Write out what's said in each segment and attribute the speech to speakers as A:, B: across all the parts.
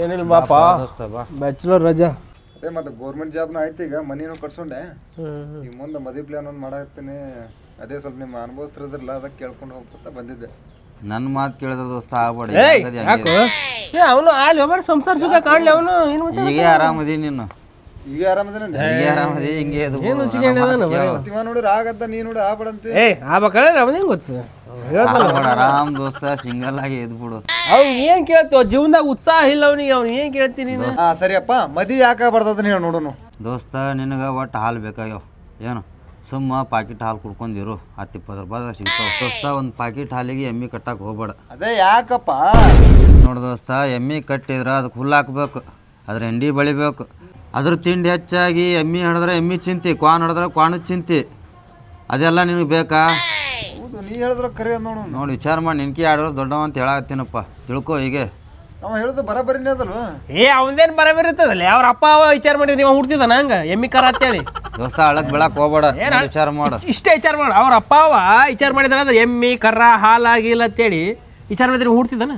A: ಏನಿಲ್ಲ ಬಾಪ.
B: ಬಾ.
A: ಬ್ಯಾಚುಲರ್ ರಜಾ.
C: ಅದೇ ಮತ್ತೆ ಗೌರ್ಮೆಂಟ್ ಜಾಬ್ನ ಆಯ್ತು ಈಗ ಮನಿನೂ ಕಟ್ಸೊಂಡೆ
A: ನಿಮ್ಮ
C: ಈಗ ಮುಂದೆ ಮದುವೆ ಪ್ಲಾನ್ ಒಂದು ಮಾಡಾಕ್ತೀನಿ ಅದೇ ಸ್ವಲ್ಪ ನಿಮ್ಮ ಅನುಭವಿಸ್ತಿರಲ್ಲ ಅದಕ್ಕೆ ಕೇಳ್ಕೊಂಡು ಹೋಗ್ತಾ ಬಂದಿದ್ದೆ.
B: ನನ್ನ ಮಾತು ಕೇಳಿದ ದೋಸ್ತ ಆಗ್ಬೇಡ
A: ಯಾಕೋ? ಏ ಅವನು ಅಲ್ಲಿ ಒಬ್ಬರು ಸಂಸಾರ ಸುಖ ಕಾಣಲಿ ಅವನು ಏನು
B: ಈಗೇ ಆರಾಮದಿ ನೀನು.
C: ಈಗ ಆರಾಮದೇನಂದೆ
B: ಈಗ ಆರಾಮದಿ ಹಿಂಗೆ ಇದು
A: ಏನು
B: ಕೇಳು.
C: ಆಗತ್ತ ನೀ ನೋಡಿ ಆಗ್ಬೇಡಂತೆ
A: ಏ ಆಗ್ಬೇಕಾದ್ರೆ ಅವನೇನು ಗೊತ್ತು.
B: ಆರಾಮ್ ದೋಸ್ತ ಸಿಂಗಲ್ ಆಗಿ ಎದ್ಬಿಡು
A: ಅವ್ನು ಏನ್ ಕೇಳ್ತು? ಜೀವನದಾಗ ಉತ್ಸಾಹ ಇಲ್ಲ ಅವನಿಗೆ ಅವ್ನು ಏನ್ ಕೇಳ್ತೀನಿ ನೀನು?
C: ಹಾ ಸರಿಯಪ್ಪ ಮದುವೆ ಯಾಕೆ ಬರ್ತದ ನೀವು ನೋಡೋನು?
B: ದೋಸ್ತ ನಿನಗೆ ಒಟ್ಟು ಹಾಲು ಬೇಕಾಗ್ಯಾವ. ಏನು? ಸುಮ್ಮ ಪಾಕಿಟ್ ಹಾಲು ಕುಡ್ಕೊಂಡಿರು. ಹತ್ತು ಇಪ್ಪತ್ತು ರೂಪಾಯಿ ಸಿಗ್ತಾವ. ದೋಸ್ತ ಒಂದು ಪಾಕಿಟ್ ಹಾಲಿಗೆ ಎಮ್ಮಿ ಕಟ್ಟಕ್ಕೆ ಹೋಗ್ಬೇಡ.
C: ಅದೇ ಯಾಕಪ್ಪ?
B: ನೋಡು ದೋಸ್ತ ಎಮ್ಮಿ ಕಟ್ಟಿದ್ರೆ ಅದಕ್ಕೆ ಹುಲ್ಲು ಹಾಕ್ಬೇಕು ಅದ್ರ ಎಂಡಿ ಬಳಿಬೇಕು. ಅದ್ರ ತಿಂಡಿ ಹೆಚ್ಚಾಗಿ ಎಮ್ಮಿ ಹಿಡಿದ್ರೆ ಎಮ್ಮಿ ಚಿಂತಿ ಕ್ವಾನ್ ಹಿಡಿದ್ರೆ ಕ್ವಾನ್ ಚಿಂತಿ. ಅದೆಲ್ಲ ನಿನಗೆ ಬೇಕಾ?
C: ನೀ ಹೇಳಿದ್ರ ಕರೆ ಅದ್ ನೋಡು.
B: ನೋಡಿ ವಿಚಾರ ಮಾಡಿ ನಿನ್ಕಿ ಎರಡು ವರ್ಷ ದೊಡ್ಡವ ಅಂತ ಹೇಳತ್ತೀನಪ್ಪ ತಿಳ್ಕೊ ಹೀಗೆ.
C: ಅವ ಹೇಳುದು ಬರಬರಿನೇ ಅದಲ್ಲ.
A: ಏ ಅವನದೇನು ಬರಬೇರಿರ್ತದಲ್ಲ? ಅವ್ರ ಅಪ್ಪ ಅವ ವಿಚಾರ ಮಾಡಿದ್ರಿ ನೀವು ಹುಡ್ತಿದ್ದಾನ ಹಂಗ? ಎಮ್ಮಿ ಕರ ಅಂತೇಳಿ.
B: ದೋಸ್ತ ಅಳಕ್ ಬೆಳಕ್ ಹೋಗ್ಬೇಡ. ನೀನ್ ವಿಚಾರ ಮಾಡು.
A: ಇಷ್ಟೇ ವಿಚಾರ ಮಾಡ. ಅವ್ರ ಅಪ್ಪ ಅವ ವಿಚಾರ ಮಾಡಿದಾನ ಅಂದ್ರೆ ಎಮ್ಮಿ ಕರ್ರ ಹಾಲಾಗಿಲ್ಲ ಅಂತೇಳಿ ವಿಚಾರ ಮಾಡಿದ್ರೆ ಹುಡ್ತಿದ್ದಾನ?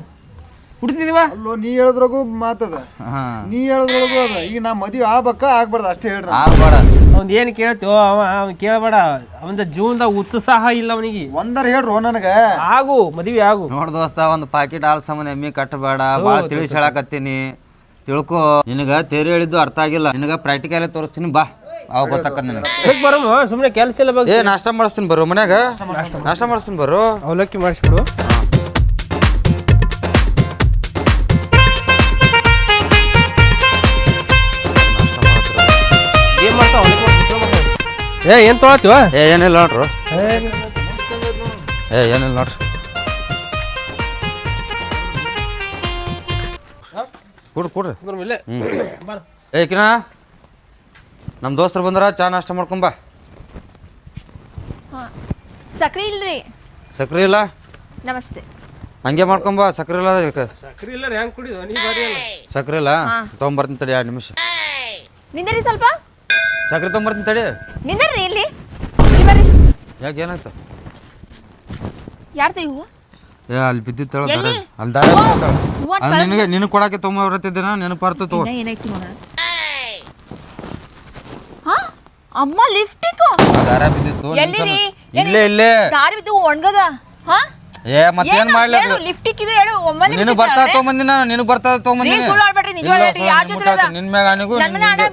A: ಹುಡ್ತಿದೀವ
C: ಅಲ್ಲೋ ನೀ ಹೇಳಿದ್ರಾಗೂ ಮಾತದ
B: ಹಾಂ.
C: ನೀ ಹೇಳಿದ್ರೊಳಗೂ ಅದ. ಈಗ ನಾ ಮದುವೆ ಆಗ್ಬೇಕಾ ಆಗ್ಬಾರ್ದು? ಅಷ್ಟೇ ಹೇಳ್ರಿ.
B: ಆಗ್ಬೇಡ.
A: ಅವ್ನ್ ಏನ್ ಕೇಳ್ತೀವೋ ಅವ ಅವ್ನು ಕೇಳಬೇಡ. ಅವನ ಜೀವನದಾಗ ಉತ್ಸಾಹ ಇಲ್ಲ ಅವನಿಗೆ.
C: ಒಂದರ ಹೇಳ್ರು ನನಗೆ.
A: ಆಗು ಮದುವೆ ಆಗು.
B: ನೋಡ್ ದೋಸ್ತ ಒಂದು ಪಾಕಿಟ್ ಹಾಲು ಸಂಬಂಧ ಎಮ್ಮಿ ಕಟ್ಟಬೇಡ ಭಾಳ ತಿಳಿಸಿ ಹೇಳಕತ್ತೀನಿ. ತಿಳ್ಕೊ. ನಿನಗ ತೇರಿ ಹೇಳಿದ್ದು ಅರ್ಥ ಆಗಿಲ್ಲ. ನಿನಗ ಪ್ರಾಕ್ಟಿಕಲ್ ತೋರಿಸ್ತೀನಿ ಬಾ. ಅವಾಗ ಗೊತ್ತಾಕತ್ ನಿನಗೆ.
A: ಅದಕ್ಕೆ ಬರಮ್ಮ ಸುಮ್ಮನೆ ಕೆಲಸ ಇಲ್ಲ ಬಗ್ಗೆ
B: ಏ ನಾಷ್ಟ ಮಾಡಿಸ್ತೀನಿ ಬರು ಮನ್ಯಾಗ. ನಾಷ್ಟ ಮಾಡಿಸ್ತೀನಿ ಬರು.
A: ಅವಲಕ್ಕಿ ಮಾಡಿಸ್ಬಿಡು. ಏ ಏನ್ ತೊಗೊಳ್ತೀವ
B: ಏ ಏನಿಲ್ಲ ನೋಡ್ರು. ಏ ಏನಿಲ್ಲ. ನೋಡ್ರಿ. ಕೊಡ್ರಿ ಕೊಡ್ರಿ. ಏ ಕಿನ. ನಮ್ಮ ದೋಸ್ತರು ಬಂದ್ರ ಚಾ ನಾಷ್ಟ ಮಾಡ್ಕೊಂಬ
D: ಸಕ್ರಿ ಇಲ್ರಿ?
B: ಸಕ್ರಿ ಇಲ್ಲ?
D: ನಮಸ್ತೆ.
B: ಹಂಗೆ ಮಾಡ್ಕೊಂಬ ಸಕ್ರಿ ಇಲ್ಲ ಅದಕ್ಕೆ.
A: ಸಕ್ರಿ ಇಲ್ಲ ಹೆಂಗ್ ಕುಡಿದು? ನೀ ಬರೀ
B: ಸಕ್ರೆ ಇಲ್ಲ? ತೊಗೊಂಬರ್ತೀನಿ ತಡಿ ಎರಡು ನಿಮಿಷ.
D: ನಿಂದರಿ ಸ್ವಲ್ಪ.
B: ಸಕ್ರಿ ತೊಗೊಂಬರ್ತೀನಿ ತಡಿ.
D: ಬರ್ರಿ
B: ಯಾಕೆ ಏನಾಯ್ತು?
D: ಯಾರ್ದ ಇವು?
B: ಏ ಅಲ್ಲಿ ಬಿದ್ದಿತ್ತು ಅಲ್ಲಿ ನಿನಗೆ ನಿನಗೆ ಕೊಡಕ್ಕೆ ತೊಗೊಂಬರ್ತಿದ್ದೇನ ನೆನಪಾರ್ತು ತಗೋ.
D: ಏನಾಯ್ತು ಹಾ? ಅಮ್ಮ ಲಿಫ್ಟಿಕ್
B: ದಾರ ಬಿದ್ದಿತ್ತು ನಿನ್
D: ಎಲ್ಲಿರಿ?
B: ಸಮ- ಇಲ್ಲೇ
D: ದಾರಿ ಬಿದ್ದು ಒಣಗದ? ಹಾ?
B: ಏ ಮತ್ತೇನ್ ಮಾಡ್ಲಿ ಅದು?
D: ಲಿಫ್ಟಿಕ್ ಇದು ಹೇಳು ಒಮ್ಮಲ್ಲಿ
B: ನಿನಗ್ ಬಿದ್ದಿದ್ದ ಬರ್ತಾ ಅಂದ್ರೆ? ತಗೊಂಬಂದಿನ ನಿನಗ್ ಬರ್ತಾ ತಗೊಂಬಂದಿನಿ
D: ಸುಳ್ಳು ಆಡ್ಬೇಡ್ರಿ ನಿಜ ಇಲ್ಲ, ಯಾರ ನಿನ್ ಜೊತೆ ಅದ?
B: ನಿನ್ ಮ್ಯಾಗ ಆನೆಗೂ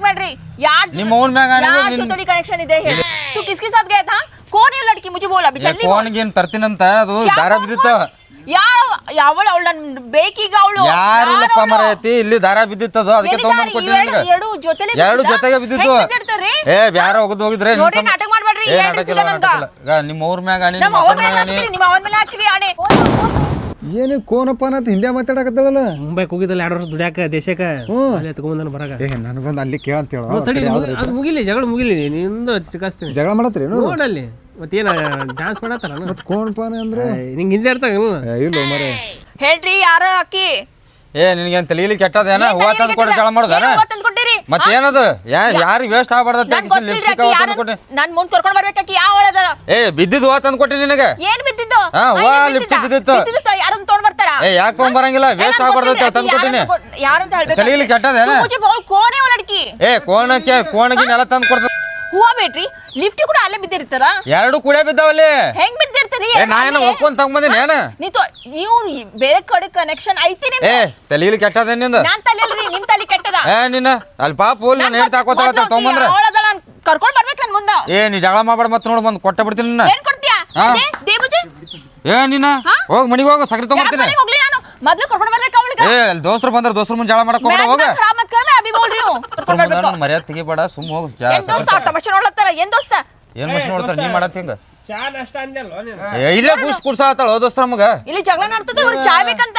D: ಬೇಡ್ರಿ ಯಾರ್
B: ನಿಮ್ಮ ಅವ್ವನ್ ಮ್ಯಾಗ ಆನೆಗೂ ನಿನ್-
D: ಕನೆಕ್ಷನ್ ಇದೆ ಹೇಳಿ. ತು ಕಿಸ್ ಕಿಸ್ ಆದ್ಗೆ ಆಯ್ತಾ ಕೋನ್ ಇಲ್ಲ ಅಡ್ಕಿ ಮುಜಿ ಬೋಲ ಅಭಿ ಜಲ್ದಿ ಬೋಲ್
B: ಕೋನ್ಗೇನ್ ಅಂತ ಅದು ದಾರ ಬಿದ್ದಿತ್ತ.
D: ಯಾರ ಯಾವಳ ಅವಳ ನನ್ನ ಬೇಕೀಗ ಅವಳು?
B: ಯಾರು ಲಪ್ಪ ಮರೈತಿ ಇಲ್ಲಿ ದಾರ ಬಿದ್ದಿತ್ತದ ಅದಕ್ಕೆ ತಗೊಂಡ್ ಕೊಟ್ಟಿ
D: ಎರಡು ಜೊತೆಲೆ
B: ಎರಡು ಜೊತೆಗೆ ಬಿದ್ದಿತ್ತು. ಏ ಬ್ಯಾರ ಹೋಗದ್ ಹೋಗಿದ್ರೆ ನೋಡಿ
D: ನಾಟಕ ಮಾಡಬೇಡ್ರಿ.
B: ಏ ನಾಟಕ ನಿಮ್ಮ ಊರ್ ಮ್ಯಾಗ ಅಣಿ
D: ನಿಮ್ಮ ಊರ್
B: ಮ್ಯಾಗ
D: ಅಣಿ ನಿಮ್ಮ ಅವನ ಮೇಲೆ ಹಾಕ್ರಿ ಅಣಿ
C: ಏನು ಕೋನಪ್ಪ ಅಂತ ಹಿಂದೆ ಮಾತಾಡಕತ್ತಳಲ್ಲ?
A: ಮುಂಬೈ ಹೋಗಿದ್ದಲ್ಲ ಎರಡು ವರ್ಷ ದುಡ್ಯಾಕ ದೇಶಕ್ಕೆ ಅಲ್ಲಿ ತಗೊಂಬಂದನ ಬರಾಗ.
C: ಏ ನನಗೊಂದು ಅಲ್ಲಿ ಕೇಳಂತ ಹೇಳು.
A: ಅದು ಮುಗಿಲಿ ಜಗಳ ಮುಗಿಲಿ ನಿಂದು ಚಿಕಾಸ್ತೀನಿ
C: ಜಗಳ ಮಾಡತ್ರಿ
A: ನೋಡಲ್ಲಿ ಮತ್ತೇನ ಡ್ಯಾನ್ಸ್ ಮಾಡತ್ತಾರ
C: ಮತ್ತೆ ಕೋನಪಾನ ಅಂದ್ರೆ?
A: ನಿಂಗೆ ಹಿಂದೆ ಇರ್ತಾಗ
C: ಇಲ್ಲ ಮರೆ.
D: ಹೇಳ್ರಿ ಯಾರ ಅಕ್ಕಿ?
B: ಏ ನಿನಗೇನ್ ತಲೀಲಿ ಕೆಟ್ಟದೇನ? ಹೂವ ತಂದು ಕೊಟ್ಟು ಜಗಳ ಮಾಡೋದೇನ? ಮತ್ತೆ ಏನದು? ಯಾ ಯಾರಿಗೆ ವೇಸ್ಟ್
D: ಗೊತ್ತಿಲ್ರಿ
B: ಲಿಪ್ಸ್ಟಿಕ್
D: ಅಕ್ಕಿ
B: ಹೂವ
D: ಯಾರ
B: ತಂದು ಕೊಟ್ಟೆ
D: ನನ್ ಮುಂದ್ ಕರ್ಕೊಂಡ್ ಬರ್ಬೇಕಿ ಯಾವ
B: ಏ ಬಿದ್ದಿದ್ದು ಹೂವ ತಂದು ಕೊಟ್ಟೆ ನಿನಗೆ?
D: ಏನ್ ಬಿದ್ದಿದ್ದು?
B: ಹಾ,
D: ಆ,
B: ವಾ,
D: ಏನ್
B: ಬಿದ್ದಿತ್ತು.
D: ಬಿದ್ದಿದ್ದು ಯಾರನ್ನ ತೊಗೊಂಡ್ ಬರ್ತಾರ
B: ಏ ಯಾಕೆ ತೊಗೊಂಬರಂಗಿಲ್ಲ ವೇಸ್ಟ್ ಆಗ್ಬಾರ್ದು ಅಂತ ತಂದು ಕೊಟ್ಟಿನಿ
D: ಯಾರಂತ ಹೇಳ್ಬೇಕು
B: ತಲೀಲಿ ಕೆಟ್ಟದೇನ
D: तू मुझे बोल कौन है वो लड़की
B: ಏ ಕೋಣಕ್ಕೆ ಕೋಣಗಿನ ಎಲ್ಲ ತಂದು ಕೊಡ್ತ
D: ಹೂವ ಬೇಡ್ರಿ ಲಿಫ್ಟ್ ಕೂಡ ಅಲ್ಲೇ ಬಿದ್ದಿರ್ತಾರ
B: ಎರಡು ಕುಡಿಯ ಬಿದ್ದಾವಲ್ಲಿ
D: ಹೆಂಗ್ ಬಿದ್ದಿರ್ತೀರಿ
B: ಏ ನಾ ಏನೋ ಒಪ್ಕೊಂಡ್ ತಗೊಂಬಂದಿನಿ ಏನ
D: ನೀ ತೊ- ನೀವು ಬೇರೆ ಕಡೆ ಕನೆಕ್ಷನ್ ಐತಿ ನಿಮ್ದು.
B: ಏ ತಲೀಲಿ ಕೆಟ್ಟದೇನ್ ನಿಂದ
D: ನಾನ್ ತಲೆ ಅಲ್ರಿ ನಿಮ್ ತಲೆ ಕೆಟ್ಟದ
B: ಏ ನಿನ್ನ ಅಲ್ಲಿ ಪಾಪ ಹೋಲ್ ನಾನು ಹೇಳ್ತಾ ಹಾಕೋತಾಳ ತಗೊಂಬಂದ್ರ
D: ನಾನ್ ಕರ್ಕೊಂಡ್ ಬರ್ಬೇಕು ನನ್ ಮುಂದ
B: ಏ ನೀ ಜಗಳ ಮಾಡ್ಬೇಡ ಮತ್ತೆ ನೋಡ್ ಬಂದು ಕೊಟ್ಟ ಬಿಡ್ತೀನಿ ನಿನ್ನ
D: ಏನ್ ಕೊಡ್ತೀಯಾ
B: ಹಾ.
D: ಅದೇ, ದೇ ಮುಜೆ
B: ಏ ನಿನ್ನ ಹೋಗ್ ಮನಿಗೆ ಹೋಗ ಸಕ್ರೆ
D: ಮನೆಗ್ ಹೋಗ್ಲಿ ನಾನು? ಮೊದ್ಲು ಕರ್ಕೊಂಡು ಬರ್ಬೇಕು ಅವಳಿಗೆ.
B: ಏ ಅಲ್ಲಿ ದೋಸ್ತರು ಬಂದ್ರ ದೋಸ್ತರ ಮುಂದೆ ಜಾಳ ಮಾಡಕ್ ಹೋಗ್ಬೇಡ ಹೋಗ.
D: ಕರ್ ಅಭಿ ಬೋಲ್ ರही हूं ಕರ್ಕೊಂಡ್ ಬರ್ಬೇಕು
B: ಮರ್ಯಾದ ತೆಗಿಬೇಡ ಸುಮ್ ಹೋಗು
D: ಏನ್ ದೋಸ್ತ ಅವ್ರ ತಮಾಷೆ ನೋಡ್ಲತ್ತಾರ? ಏನ್ ದೋಸ್ತ?
B: ಏನ್ ಮನುಷ್ಯ ನೋಡ್ತಾರ ನೀ ಮಾಡತ್ ಹಿಂಗ?
A: ಚಾ ನಷ್ಟ ಅಂದಲ್ವ ನೀನು?
B: ಏ ಇಲ್ಲೇ ಕೂಸ್ ಕುಡ್ಸಾತಾಳ ದೋಸ್ತ ನಮಗ.
D: ಇಲ್ಲಿ ಜಗಳ ನಡ್ತದೆ ಇವ್ರು ಚಾ ಬೇಕಂತ.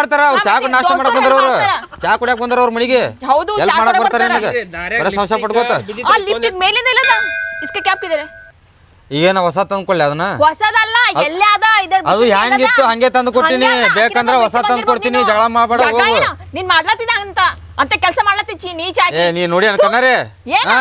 B: ಮಾಡ್ತಾರ? ಅವ್ರು ಚಾ
D: ಕುಡ್
B: ನಾಷ್ಟ ಮಾಡಕ್ ಬಂದ್ರ ಅವ್ರು. ಚಾ ಕುಡಿಯಕ್ ಬಂದ್ರ ಅವ್ರ ಮನಿಗೆ.
D: ಹೌದು,
B: ಎಲ್
D: ಚಾ
B: ಮಾಡಕ್ ಬರ್ತಾರ
D: ನಿಮಗೆ
B: ನಿನಗೆ. ಬರೀ ಸಂಶಯ ಪಡ್ಕೋತ
D: ಆ ಲಿಫ್ಟ್ ಮೇಲಿಂದ ಇಲ್ಲ? ಇಸ್ಕೆ ಕ್ಯಾಪ್ ಕಿದರೆ
B: ಈಗೇನ ಹೊಸ ತಂದ್ಕೊಳ್ಳಿ ಅದನ್ನ?
D: ಹೊಸದಲ್ಲ ಎಲ್ಲೇ ಅದ? ಇದರ
B: ಅದು ಹೆಂಗಿತ್ತು ಹಂಗೆ ತಂದು ಕೊಡ್ತೀನಿ ಬೇಕಂದ್ರ ಹೊಸ ತಂದು ಕೊಡ್ತೀನಿ ಜಗಳ ಮಾಡಬೇಡ ಹೋಗು.
D: ನೀನ್ ಮಾಡ್ಲತ್ತಿದ ಅಂತ. ಅಂತ ಕೆಲಸ ಚಿ ನೀ
B: ಏ ನೀ ನೋಡಿ ಅನ್ಕನಾರೆ
D: ಏನ?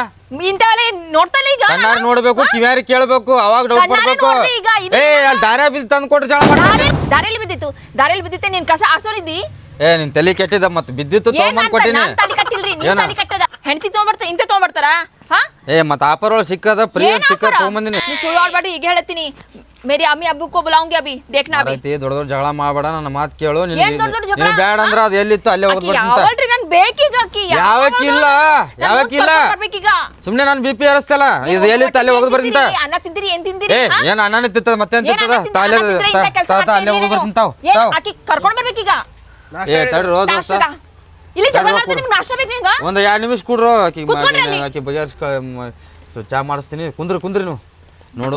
D: ಇಂಥವೆಲ್ಲ ನೋಡ್ತಲ್ಲ ಈಗ?
B: ಕಣ್ಣಾರಿ ನೋಡ್ಬೇಕು ಕಿವ್ಯಾರಿ ಕೇಳ್ಬೇಕು ಅವಾಗ ಡೌಟ್
D: ಕಣ್ಣಾರೆ
B: ಪಡ್ಬೇಕು.
D: ನೋಡ್ದೆ ಈಗ, ಇದು
B: ಏ ಅಲ್ಲಿ ದಾರ್ಯಾ ಬಿದ್ದು ತಂದು ಕೊಟ್ಟು ಜಗಳ ಮಾಡ್ತಾರೆ.
D: ದಾರಿ ದಾರಿಯಲ್ಲಿ ಬಿದ್ದಿತ್ತು. ದಾರಿಯಲ್ಲಿ ಬಿದ್ದಿತ್ತೆ ನೀನ್ ಕಸ ಆಡ್ಸೋರಿದ್ದಿ
B: ಏ ನಿನ್ ತಲೆ ಕೆಟ್ಟಿದ ಮತ್ತೆ ಬಿದ್ದಿತ್ತು ತಗೊಂಬಂದ್ ಕೊಟ್ಟಿನಿ
D: ನಾನ್ ತಲೆ ಕಟ್ಟಿಲ್ರಿ ನೀನ್
B: ಏನ?
D: ತಲೆ ಕಟ್ಟದ. ಹೆಂಡತಿ ತಗೊಂಡ್ಬರ್ತ ಇಂತ ತಗೊಂಡ್ಬರ್ತಾರ ಹಾ?
B: ಏ ಮತ್ತ ಆಫರ್ ಒಳಗೆ ಸಿಕ್ಕದ ಪ್ರಿಯ
D: ಏನ್
B: ಸಿಕ್ಕ
D: offer?
B: ತಗೊಂಬಂದಿನಿ.
D: ನೀ ಸುಳ್ಳು ಈಗ ಹೇಳತ್ತೀನಿ. ಮೇರಿ ಅಮ್ಮಿ ಅಬ್ಬು ಕೋ ಅಬಿ ಅಭಿ ದೇಖ್ನಾ ಅಭಿ.
B: ಐತಿ ದೊಡ್ಡ ದೊಡ್ಡ ಜಗಳ ಮಾಡಬೇಡ ನನ್ನ ಮಾತು ಕೇಳು. ನಿನ್
D: ಏನ್ ದೊಡ್ಡ ದೊಡ್ಡ ಜಗಳ?
B: ನಿನ್ ಬ್ಯಾಡ ಅಂದ್ರ ಅದು ಎಲ್ಲಿತ್ತು ಅಲ್ಲೇ
D: ಆಕಿ ನನ್ ಬೇಕೀಗ ಅಕ್ಕಿ
B: ಯಾವಕ್ಕಿಲ್ಲ? ಯಾವಕ್ಕಿಲ್ಲ?
D: ಬರ್ಬೇಕೀಗ?
B: ಸುಮ್ನೆ ನಾನು ಬಿ ಪಿ ಏರಿಸ್ತಲ್ಲ ಇದು ಎಲ್ಲಿ ತಲೆ ಹೋಗಿ ಬರ್ತಿಂತ
D: ಅನ್ನ ತಿಂದಿರಿ ಏನ್ ತಿಂದಿರಿ?
B: ಏ ಏನ್ ಅನ್ನ ತಿಂತದ ಮತ್ತೆ
D: ಅಂತ
B: ತಿಂತದ? ತಲೆ ತಾತ ಅಲ್ಲೇ ಹೋಗಿ ಬರ್ತಿಂತಾವ್
D: ಅಕ್ಕಿ ಕರ್ಕೊಂಡ್ ಬರ್ಬೇಕೀಗ?
B: ಏ ತಡ್ರಿ
D: ಹೋದ ಇಲ್ಲಿ ಜಗಳ ನಿಮಗೆ ನಾಷ್ಟ ಬೇಕು ನಿಂಗ
B: ಒಂದ್ ನಿಮಿಷ ಕೂಡ್ರು ಆಕಿ ಆಕಿ ಬಗೆಹರಿಸ್ ಚಾ ಮಾಡಿಸ್ತೀನಿ. ಕುಂದ್ರಿ ಕುಂದ್ರಿ ನೀವು. ನೋಡು